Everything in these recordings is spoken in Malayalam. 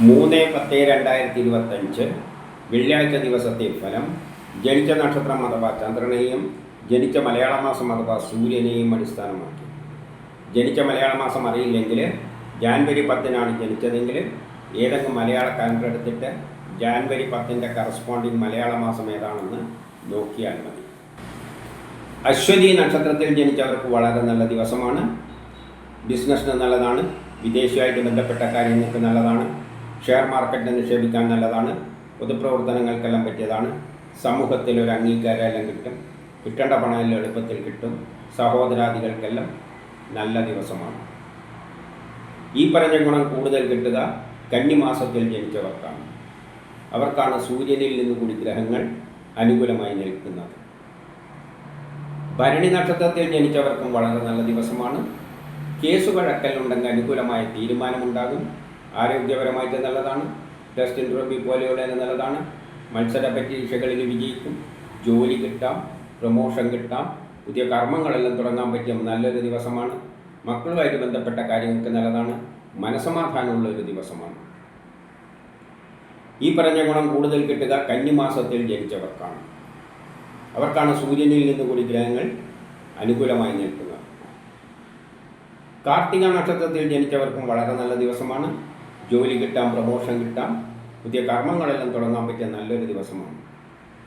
മൂന്ന് പത്ത് രണ്ടായിരത്തി ഇരുപത്തഞ്ച് വെള്ളിയാഴ്ച ദിവസത്തെ ഫലം ജനിച്ച നക്ഷത്രം അഥവാ ചന്ദ്രനെയും ജനിച്ച മലയാള മാസം അഥവാ സൂര്യനെയും അടിസ്ഥാനമാക്കി. ജനിച്ച മലയാള മാസം അറിയില്ലെങ്കിൽ ജാൻവരി പത്തിനാണ് ജനിച്ചതെങ്കിൽ ഏതെങ്കിലും മലയാള കാലണ്ടർ എടുത്തിട്ട് ജാൻവരി പത്തിന്റെ കറസ്പോണ്ടിങ് മലയാള മാസം ഏതാണെന്ന് നോക്കിയാൽ മതി. അശ്വതി നക്ഷത്രത്തിൽ ജനിച്ചവർക്ക് വളരെ നല്ല ദിവസമാണ്. ബിസിനസ്സിന് നല്ലതാണ്. വിദേശമായിട്ട് ബന്ധപ്പെട്ട കാര്യങ്ങൾക്ക് നല്ലതാണ്. ഷെയർ മാർക്കറ്റിൽ നിക്ഷേപിക്കാൻ നല്ലതാണ്. പൊതുപ്രവർത്തനങ്ങൾക്കെല്ലാം പറ്റിയതാണ്. സമൂഹത്തിൽ ഒരു അംഗീകാരം എല്ലാം കിട്ടും. കിട്ടേണ്ട പണമെല്ലാം എളുപ്പത്തിൽ കിട്ടും. സഹോദരാദികൾക്കെല്ലാം നല്ല ദിവസമാണ്. ഈ പറഞ്ഞ ഗുണം കൂടുതൽ കിട്ടുക കന്നിമാസത്തിൽ ജനിച്ചവർക്കാണ്. അവർക്കാണ് സൂര്യനിൽ നിന്ന് കൂടി ഗ്രഹങ്ങൾ അനുകൂലമായി നിൽക്കുന്നത്. ഭരണി നക്ഷത്രത്തിൽ ജനിച്ചവർക്കും വളരെ നല്ല ദിവസമാണ്. കേസ് വഴക്കലുണ്ടെങ്കിൽ അനുകൂലമായ തീരുമാനമുണ്ടാകും. ആരോഗ്യപരമായിട്ട് നല്ലതാണ്. ടെസ്റ്റ് ട്രോഫി പോലെയുള്ള നല്ലതാണ്. മത്സര പരീക്ഷകളിൽ വിജയിക്കും. ജോലി കിട്ടാം. പ്രൊമോഷൻ കിട്ടാം. പുതിയ കർമ്മങ്ങളെല്ലാം തുടങ്ങാൻ പറ്റിയ നല്ലൊരു ദിവസമാണ്. മക്കളുമായിട്ട് ബന്ധപ്പെട്ട കാര്യങ്ങൾക്ക് നല്ലതാണ്. മനസമാധാനമുള്ള ഒരു ദിവസമാണ്. ഈ പറഞ്ഞ ഗുണം കൂടുതൽ കിട്ടുക കന്നിമാസത്തിൽ ജനിച്ചവർക്കാണ്. അവർക്കാണ് സൂര്യനിൽ നിന്ന് കൂടി ഗ്രഹങ്ങൾ അനുകൂലമായി നിൽക്കുന്നത് കാർത്തിക നക്ഷത്രത്തിൽ ജനിച്ചവർക്കും വളരെ നല്ല ദിവസമാണ്. ജോലി കിട്ടാം പ്രമോഷൻ കിട്ടാം പുതിയ കർമ്മങ്ങളെല്ലാം തുടങ്ങാൻ പറ്റിയ നല്ലൊരു ദിവസമാണ്.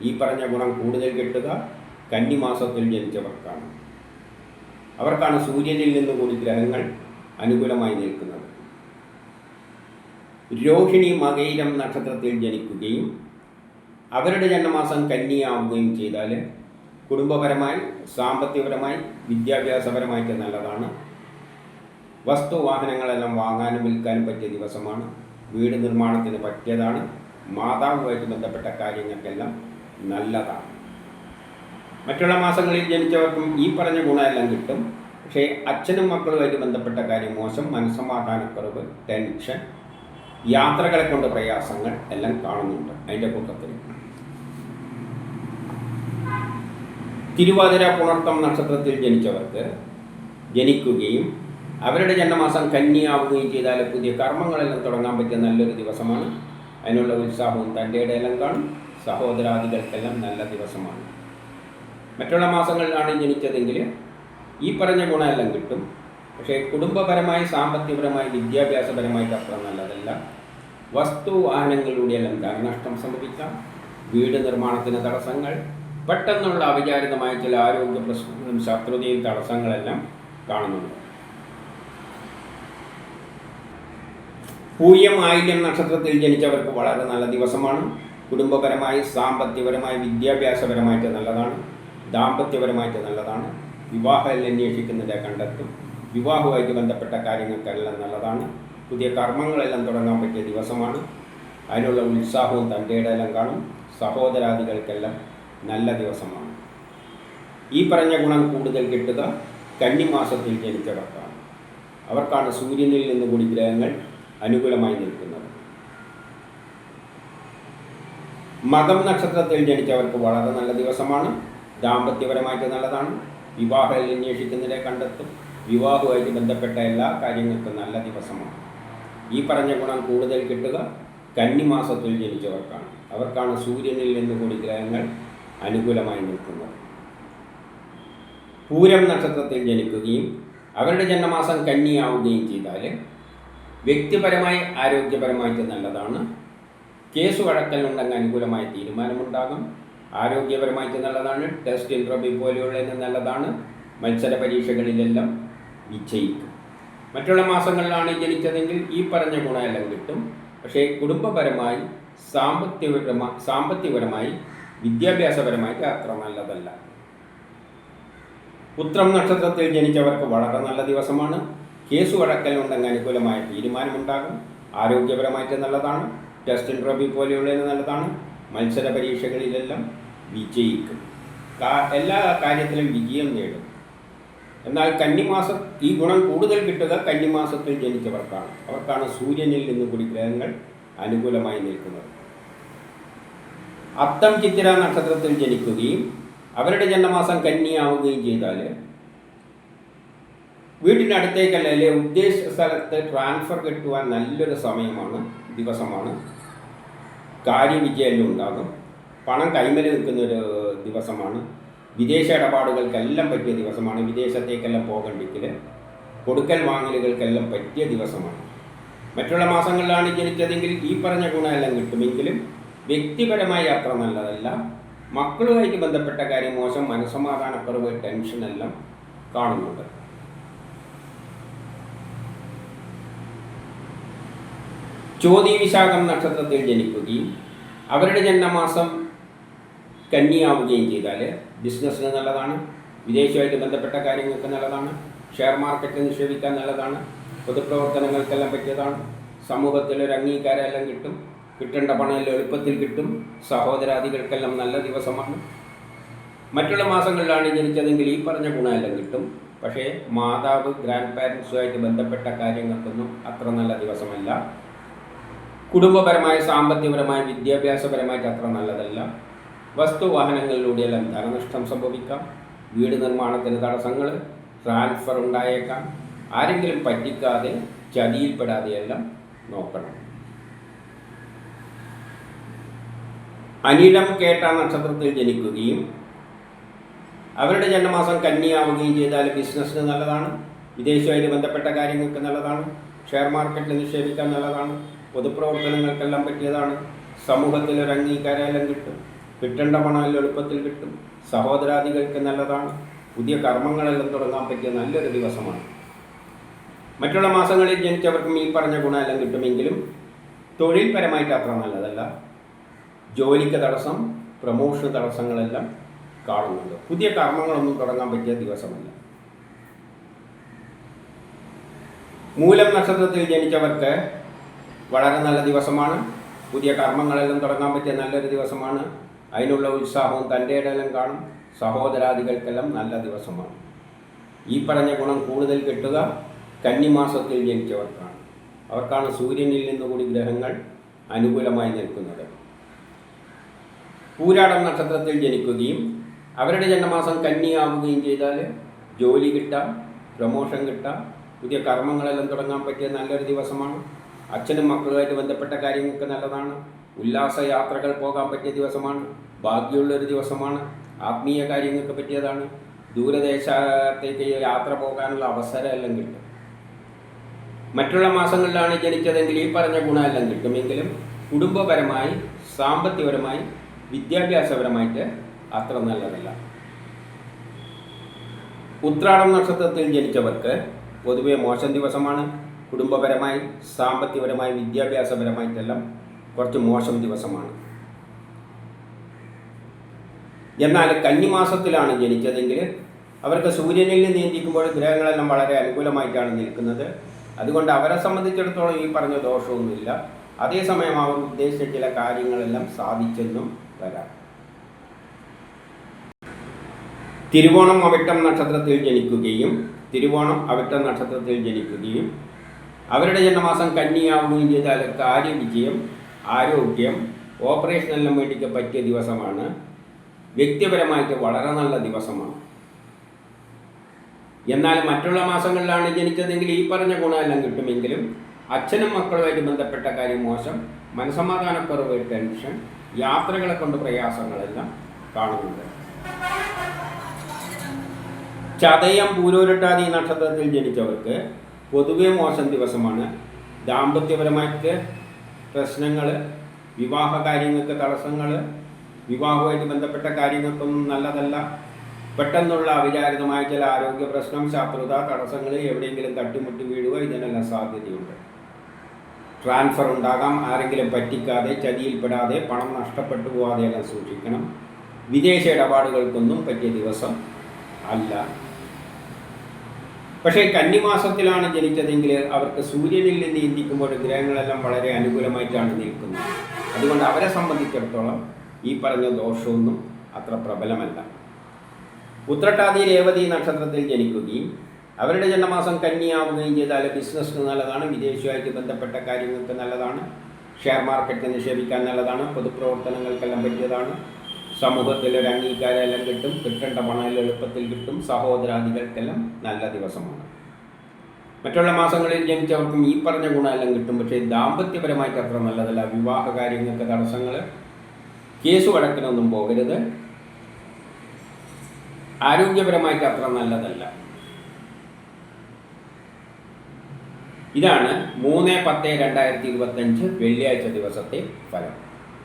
ഈ പറഞ്ഞ ഗുണം കൂടുതൽ കിട്ടുക കന്നിമാസത്തിൽ ജനിച്ചവർക്കാണ്. അവർക്കാണ് സൂര്യനിൽ നിന്ന് കൂടി ഗ്രഹങ്ങൾ അനുകൂലമായി നിൽക്കുന്നത്. രോഹിണി മകയിരം നക്ഷത്രത്തിൽ ജനിക്കുകയും അവരുടെ ജന്മമാസം കന്നിയാവുകയും ചെയ്താൽ കുടുംബപരമായി സാമ്പത്തികപരമായി വിദ്യാഭ്യാസപരമായിട്ട് നല്ലതാണ്. വസ്തു വാഹനങ്ങളെല്ലാം വാങ്ങാനും വിൽക്കാനും പറ്റിയ ദിവസമാണ്. വീട് നിർമ്മാണത്തിന് പറ്റിയതാണ്. മാതാവുമായിട്ട് ബന്ധപ്പെട്ട കാര്യങ്ങൾക്കെല്ലാം നല്ലതാണ്. മറ്റുള്ള മാസങ്ങളിൽ ജനിച്ചവർക്കും ഈ പറഞ്ഞ ഗുണമെല്ലാം കിട്ടും. പക്ഷേ അച്ഛനും മക്കളുമായിട്ട് ബന്ധപ്പെട്ട കാര്യം മോശം. മനസ്സമാധാനക്കുറവ് ടെൻഷൻ യാത്രകളെ കൊണ്ട് പ്രയാസങ്ങൾ എല്ലാം കാണുന്നുണ്ട് അതിന്റെ കൂട്ടത്തിൽ. തിരുവാതിര പുണർത്തം നക്ഷത്രത്തിൽ ജനിച്ചവർക്ക് ജനിക്കുകയും അവരുടെ ജന്മമാസം കന്യാവുകയും ചെയ്താൽ പുതിയ കർമ്മങ്ങളെല്ലാം തുടങ്ങാൻ പറ്റിയ നല്ലൊരു ദിവസമാണ്. അതിനുള്ള ഉത്സാഹവും തന്റെ ഇടയിലും കാണും. സഹോദരാദികൾക്കെല്ലാം നല്ല ദിവസമാണ്. മറ്റുള്ള മാസങ്ങളിലാണ് ജനിച്ചതെങ്കിൽ ഈ പറഞ്ഞ ഗുണമെല്ലാം കിട്ടും. പക്ഷേ കുടുംബപരമായി സാമ്പത്തികപരമായി വിദ്യാഭ്യാസപരമായിട്ട് അത്ര നല്ലതല്ല. വസ്തു വാഹനങ്ങളിലൂടെയെല്ലാം ധനനഷ്ടം സംഭവിക്കാം. വീട് നിർമ്മാണത്തിന് തടസ്സങ്ങൾ പെട്ടെന്നുള്ള അവിചാരിതമായ ചില ആരോഗ്യ പ്രശ്നങ്ങളും ശത്രുതയും തടസ്സങ്ങളെല്ലാം കാണുന്നുണ്ട്. പൂയം ആയില്യം നക്ഷത്രത്തിൽ ജനിച്ചവർക്ക് വളരെ നല്ല ദിവസമാണ്. കുടുംബപരമായി സാമ്പത്തികപരമായി വിദ്യാഭ്യാസപരമായിട്ട് നല്ലതാണ്. ദാമ്പത്യപരമായിട്ട് നല്ലതാണ്. വിവാഹം അന്വേഷിക്കുന്നതിന്റെ കണ്ടെത്തും. വിവാഹവുമായിട്ട് ബന്ധപ്പെട്ട കാര്യങ്ങൾക്കെല്ലാം നല്ലതാണ്. പുതിയ കർമ്മങ്ങളെല്ലാം തുടങ്ങാൻ പറ്റിയ ദിവസമാണ്. അതിനുള്ള ഉത്സാഹവും തന്റെ ഇടയിലും കാണും. സഹോദരാദികൾക്കെല്ലാം നല്ല ദിവസമാണ്. ഈ പറഞ്ഞ ഗുണം കൂടുതൽ കിട്ടുക. കന്നിമാസത്തിൽ ജനിച്ചവർക്കാണ്. അവർക്കാണ് സൂര്യനിൽ നിന്ന് കൂടി ഗ്രഹങ്ങൾ അനുകൂലമായി നിൽക്കുന്നത്. മകം നക്ഷത്രത്തിൽ ജനിച്ചവർക്ക് വളരെ നല്ല ദിവസമാണ്. ദാമ്പത്യപരമായിട്ട് നല്ലതാണ്. വിവാഹം അന്വേഷിക്കുന്നതിനെ കണ്ടെത്തും. വിവാഹവുമായിട്ട് ബന്ധപ്പെട്ട എല്ലാ കാര്യങ്ങൾക്കും നല്ല ദിവസമാണ്. ഈ പറഞ്ഞ ഗുണം കൂടുതൽ കിട്ടുക കന്നിമാസത്തിൽ ജനിച്ചവർക്കാണ്. അവർക്കാണ് സൂര്യനിൽ നിന്ന് കൂടി ഗ്രഹങ്ങൾ അനുകൂലമായി നിൽക്കുന്നത്. പൂരം നക്ഷത്രത്തിൽ ജനിക്കുകയും അവരുടെ ജന്മമാസം കന്നിയാവുകയും ചെയ്താൽ വ്യക്തിപരമായി ആരോഗ്യപരമായിട്ട് നല്ലതാണ് കേസ് വഴക്കലുണ്ടെങ്കിൽ അനുകൂലമായ തീരുമാനമുണ്ടാകും. ആരോഗ്യപരമായിട്ട് നല്ലതാണ് ടെസ്റ്റ് ഇൻട്രോബി പോലെയുള്ളതിന് നല്ലതാണ്. മത്സര പരീക്ഷകളിലെല്ലാം വിജയിക്കും മറ്റുള്ള മാസങ്ങളിലാണ് ജനിച്ചതെങ്കിൽ ഈ പറഞ്ഞ ഗുണമെല്ലാം കിട്ടും. പക്ഷേ കുടുംബപരമായി സാമ്പത്തികപരമായി സാമ്പത്തികപരമായി വിദ്യാഭ്യാസപരമായിട്ട് അത്ര നല്ലതല്ല. ഉത്രം നക്ഷത്രത്തിൽ ജനിച്ചവർക്ക് വളരെ നല്ല ദിവസമാണ്. കേസ് വഴക്കലുണ്ടെങ്കിൽ അനുകൂലമായ തീരുമാനമുണ്ടാകും. ആരോഗ്യപരമായിട്ട് നല്ലതാണ്. ടെസ്റ്റ് ഇൻട്രോബി പോലെയുള്ളതിന് നല്ലതാണ്. മത്സര പരീക്ഷകളിലെല്ലാം വിജയിക്കും. എല്ലാ കാര്യത്തിലും വിജയം നേടും. എന്നാൽ കന്നിമാസം ഈ ഗുണം കൂടുതൽ കിട്ടുക കന്നിമാസത്തിൽ ജനിച്ചവർക്കാണ്. അവർക്കാണ് സൂര്യനിൽ നിന്ന് കൂടി ഗ്രഹങ്ങൾ അനുകൂലമായി നിൽക്കുന്നത്. അത്തം ചിത്തിര നക്ഷത്രത്തിൽ ജനിക്കുകയും അവരുടെ ജന്മമാസം കന്നിയാവുകയും ചെയ്താൽ വീടിന്റെ അടുത്തേക്കല്ല അല്ലെ ഉദ്ദേശിച്ച സ്ഥലത്ത് ട്രാൻസ്ഫർ കിട്ടുവാൻ നല്ലൊരു സമയമാണ് ദിവസമാണ്. കാര്യവിജയം ഉണ്ടാകും. പണം കൈമൽ നിൽക്കുന്ന ഒരു ദിവസമാണ്. വിദേശ ഇടപാടുകൾക്കെല്ലാം പറ്റിയ ദിവസമാണ്. വിദേശത്തേക്കെല്ലാം പോകണ്ടെങ്കിൽ കൊടുക്കൽ വാങ്ങലുകൾക്കെല്ലാം പറ്റിയ ദിവസമാണ്. മറ്റുള്ള മാസങ്ങളിലാണ് ജനിച്ചതെങ്കിൽ ഈ പറഞ്ഞ ഗുണമെല്ലാം കിട്ടുമെങ്കിലും വ്യക്തിപരമായി അത്ര നല്ലതല്ല. മക്കളുമായിട്ട് ബന്ധപ്പെട്ട കാര്യം മോശം മനസ്സമാധാനക്കുറവ് ടെൻഷനെല്ലാം കാണുന്നുണ്ട്. ചോതി വിശാഖം നക്ഷത്രത്തിൽ ജനിക്കുകയും അവരുടെ ജന്മമാസം കന്നിയാവുകയും ചെയ്താൽ ബിസിനസ്സിന് നല്ലതാണ് വിദേശമായിട്ട് ബന്ധപ്പെട്ട കാര്യങ്ങൾക്ക് നല്ലതാണ് ഷെയർ മാർക്കറ്റിൽ നിക്ഷേപിക്കാൻ നല്ലതാണ് പൊതുപ്രവർത്തനങ്ങൾക്കെല്ലാം പറ്റിയതാണ് സമൂഹത്തിൽ ഒരു അംഗീകാരമെല്ലാം കിട്ടും കിട്ടേണ്ട പണമെല്ലാം എളുപ്പത്തിൽ കിട്ടും സഹോദരാദികൾക്കെല്ലാം നല്ല ദിവസമാണ്. മറ്റുള്ള മാസങ്ങളിലാണ് ജനിച്ചതെങ്കിൽ ഈ പറഞ്ഞ ഗുണമെല്ലാം കിട്ടും പക്ഷേ മാതാവ് ഗ്രാൻഡ് പാരൻസുമായിട്ട് ബന്ധപ്പെട്ട കാര്യങ്ങൾക്കൊന്നും അത്ര നല്ല ദിവസമല്ല. കുടുംബപരമായ സാമ്പത്തികപരമായ വിദ്യാഭ്യാസപരമായിട്ട് അത്ര നല്ലതല്ല. വസ്തുവാഹനങ്ങളിലൂടെയെല്ലാം ധനനഷ്ടം സംഭവിക്കാം. വീട് നിർമ്മാണത്തിന് തടസ്സങ്ങൾ ട്രാൻസ്ഫർ ഉണ്ടായേക്കാം. ആരെങ്കിലും പറ്റിക്കാതെ ചതിയിൽപ്പെടാതെയെല്ലാം നോക്കണം. അനിടം കേട്ട നക്ഷത്രത്തിൽ ജനിക്കുകയും അവരുടെ ജന്മമാസം കന്നിയാവുകയും ചെയ്താൽ ബിസിനസ്സിന് നല്ലതാണ്. വിദേശവുമായിട്ട് ബന്ധപ്പെട്ട കാര്യങ്ങൾക്ക് നല്ലതാണ്. ഷെയർ മാർക്കറ്റിൽ നിക്ഷേപിക്കാൻ നല്ലതാണ്. പൊതുപ്രവർത്തനങ്ങൾക്കെല്ലാം പറ്റിയതാണ്. സമൂഹത്തിൽ ഒരു അംഗീകാരമെല്ലാം കിട്ടും. കിട്ടേണ്ട പണമെല്ലാം എളുപ്പത്തിൽ കിട്ടും. സഹോദരാദികൾക്ക് നല്ലതാണ്. പുതിയ കർമ്മങ്ങളെല്ലാം തുടങ്ങാൻ പറ്റിയ നല്ലൊരു ദിവസമാണ്. മറ്റുള്ള മാസങ്ങളിൽ ജനിച്ചവർക്കും ഈ പറഞ്ഞ ഗുണമെല്ലാം കിട്ടുമെങ്കിലും തൊഴിൽപരമായിട്ട് അത്ര നല്ലതല്ല. ജോലിക്ക് തടസ്സം പ്രമോഷൻ തടസ്സങ്ങളെല്ലാം കാണുന്നുണ്ട്. പുതിയ കർമ്മങ്ങളൊന്നും തുടങ്ങാൻ പറ്റിയ ദിവസമല്ല. മൂലം നക്ഷത്രത്തിൽ ജനിച്ചവർക്ക് വളരെ നല്ല ദിവസമാണ്. പുതിയ കർമ്മങ്ങളെല്ലാം തുടങ്ങാൻ പറ്റിയ നല്ലൊരു ദിവസമാണ്. അതിനുള്ള ഉത്സാഹവും തന്റെ ഇടയിലും കാണും. സഹോദരാദികൾക്കെല്ലാം നല്ല ദിവസമാണ്. ഈ പറഞ്ഞ ഗുണം കൂടുതൽ കിട്ടുക കന്നിമാസത്തിൽ ജനിച്ചവർക്കാണ്. അവർക്കാണ് സൂര്യനിൽ നിന്നുകൂടി ഗ്രഹങ്ങൾ അനുകൂലമായി നിൽക്കുന്നത്. പൂരാടം നക്ഷത്രത്തിൽ ജനിക്കുകയും അവരുടെ ജന്മമാസം കന്നിയാവുകയും ചെയ്താൽ ജോലി കിട്ടാം പ്രമോഷൻ കിട്ടാം പുതിയ കർമ്മങ്ങളെല്ലാം തുടങ്ങാൻ പറ്റിയ നല്ലൊരു ദിവസമാണ്. അച്ഛനും മക്കളുമായിട്ട് ബന്ധപ്പെട്ട കാര്യങ്ങൾക്ക് നല്ലതാണ്. ഉല്ലാസ യാത്രകൾ പോകാൻ പറ്റിയ ദിവസമാണ്. ഭാഗ്യമുള്ളൊരു ദിവസമാണ്. ആത്മീയ കാര്യങ്ങൾക്ക് പറ്റിയതാണ്. ദൂരദേശത്തേക്ക് യാത്ര പോകാനുള്ള അവസരം എല്ലാം കിട്ടും. മറ്റുള്ള മാസങ്ങളിലാണ് ജനിച്ചതെങ്കിൽ ഈ പറഞ്ഞ ഗുണമെല്ലാം കിട്ടുമെങ്കിലും കുടുംബപരമായി സാമ്പത്തികപരമായി വിദ്യാഭ്യാസപരമായിട്ട് അത്ര നല്ലതല്ല. ഉത്രാടം നക്ഷത്രത്തിൽ ജനിച്ചവർക്ക് പൊതുവെ മോശം ദിവസമാണ്. കുടുംബപരമായി സാമ്പത്തികപരമായി വിദ്യാഭ്യാസപരമായിട്ടെല്ലാം കുറച്ച് മോശം ദിവസമാണ്. എന്നാൽ കന്നിമാസത്തിലാണ് ജനിച്ചതെങ്കിൽ അവർക്ക് സൂര്യനിൽ നിയന്ത്രിക്കുമ്പോൾ ഗ്രഹങ്ങളെല്ലാം വളരെ അനുകൂലമായിട്ടാണ് നിൽക്കുന്നത്. അതുകൊണ്ട് അവരെ സംബന്ധിച്ചിടത്തോളം ഈ പറഞ്ഞ ദോഷമൊന്നുമില്ല. അതേസമയം അവർ ഉദ്ദേശിച്ച ചില കാര്യങ്ങളെല്ലാം സാധിച്ചെന്നും വരാം. തിരുവോണം അവിട്ടം നക്ഷത്രത്തിൽ ജനിക്കുകയും തിരുവോണം അവിട്ടം നക്ഷത്രത്തിൽ ജനിക്കുകയും അവരുടെ ജന്മമാസം കന്നിയാവുകയും ചെയ്താൽ കാര്യവിജയം ആരോഗ്യം ഓപ്പറേഷനെല്ലാം വേണ്ടിക്ക് പറ്റിയ ദിവസമാണ്. വ്യക്തിപരമായിട്ട് വളരെ നല്ല ദിവസമാണ്. എന്നാൽ മറ്റുള്ള മാസങ്ങളിലാണ് ജനിച്ചതെങ്കിൽ ഈ പറഞ്ഞ ഗുണമെല്ലാം കിട്ടുമെങ്കിലും അച്ഛനും മക്കളുമായിട്ട് ബന്ധപ്പെട്ട കാര്യം മോശം മനസമാധാനക്കുറവ് ടെൻഷൻ യാത്രകളെ കൊണ്ട് പ്രയാസങ്ങളെല്ലാം കാണുന്നുണ്ട്. ചതയം പൂരോരട്ടാതി നക്ഷത്രത്തിൽ ജനിച്ചവർക്ക് പൊതുവെ മോശം ദിവസമാണ്. ദാമ്പത്യപരമായിട്ട് പ്രശ്നങ്ങൾ വിവാഹ കാര്യങ്ങൾക്ക് തടസ്സങ്ങൾ വിവാഹവുമായിട്ട് ബന്ധപ്പെട്ട കാര്യങ്ങൾക്കൊന്നും നല്ലതല്ല. പെട്ടെന്നുള്ള അവിചാരിതമായ ചില ആരോഗ്യ പ്രശ്നം ശത്രുത തടസ്സങ്ങൾ എവിടെയെങ്കിലും തട്ടിമുട്ടി വീഴുക ഇതിനെല്ലാം സാധ്യതയുണ്ട്. ട്രാൻസ്ഫർ ഉണ്ടാകാം ആരെങ്കിലും പറ്റിക്കാതെ ചതിയിൽപ്പെടാതെ പണം നഷ്ടപ്പെട്ടു പോകാതെയെല്ലാം സൂക്ഷിക്കണം. വിദേശ ഇടപാടുകൾക്കൊന്നും പറ്റിയ ദിവസം അല്ല. പക്ഷേ കന്നിമാസത്തിലാണ് ജനിച്ചതെങ്കിൽ അവർക്ക് സൂര്യനിൽ നിന്ന് ഇന്ത്യക്കുമ്പോൾ ഗ്രഹങ്ങളെല്ലാം വളരെ അനുകൂലമായിട്ടാണ് നിൽക്കുന്നത്. അതുകൊണ്ട് അവരെ സംബന്ധിച്ചിടത്തോളം ഈ പറഞ്ഞ ദോഷമൊന്നും അത്ര പ്രബലമല്ല. ഉത്രട്ടാതി രേവതി നക്ഷത്രത്തിൽ ജനിക്കുകയും അവരുടെ ജന്മമാസം കന്നിയാവുകയും ചെയ്താൽ ബിസിനസ്സിന് നല്ലതാണ് വിദേശവുമായിട്ട് ബന്ധപ്പെട്ട കാര്യങ്ങൾക്ക് നല്ലതാണ് ഷെയർ മാർക്കറ്റ് നിക്ഷേപിക്കാൻ നല്ലതാണ് പൊതുപ്രവർത്തനങ്ങൾക്കെല്ലാം പറ്റിയതാണ് സമൂഹത്തിൽ ഒരു അംഗീകാരം എല്ലാം കിട്ടും കിട്ടേണ്ട പണം എളുപ്പത്തിൽ കിട്ടും സഹോദരാദികൾക്കെല്ലാം നല്ല ദിവസമാണ്. മറ്റുള്ള മാസങ്ങളിൽ ജനിച്ചവർക്കും ഈ പറഞ്ഞ ഗുണമെല്ലാം കിട്ടും പക്ഷേ ദാമ്പത്യപരമായിട്ട് അത്ര നല്ലതല്ല. വിവാഹ കാര്യങ്ങൾക്ക് തടസ്സങ്ങൾ കേസ് വഴക്കിനൊന്നും പോകരുത്. ആരോഗ്യപരമായിട്ട് അത്ര നല്ലതല്ല. ഇതാണ് മൂന്ന് പത്ത് രണ്ടായിരത്തി ഇരുപത്തഞ്ച് വെള്ളിയാഴ്ച ദിവസത്തെ ഫലം.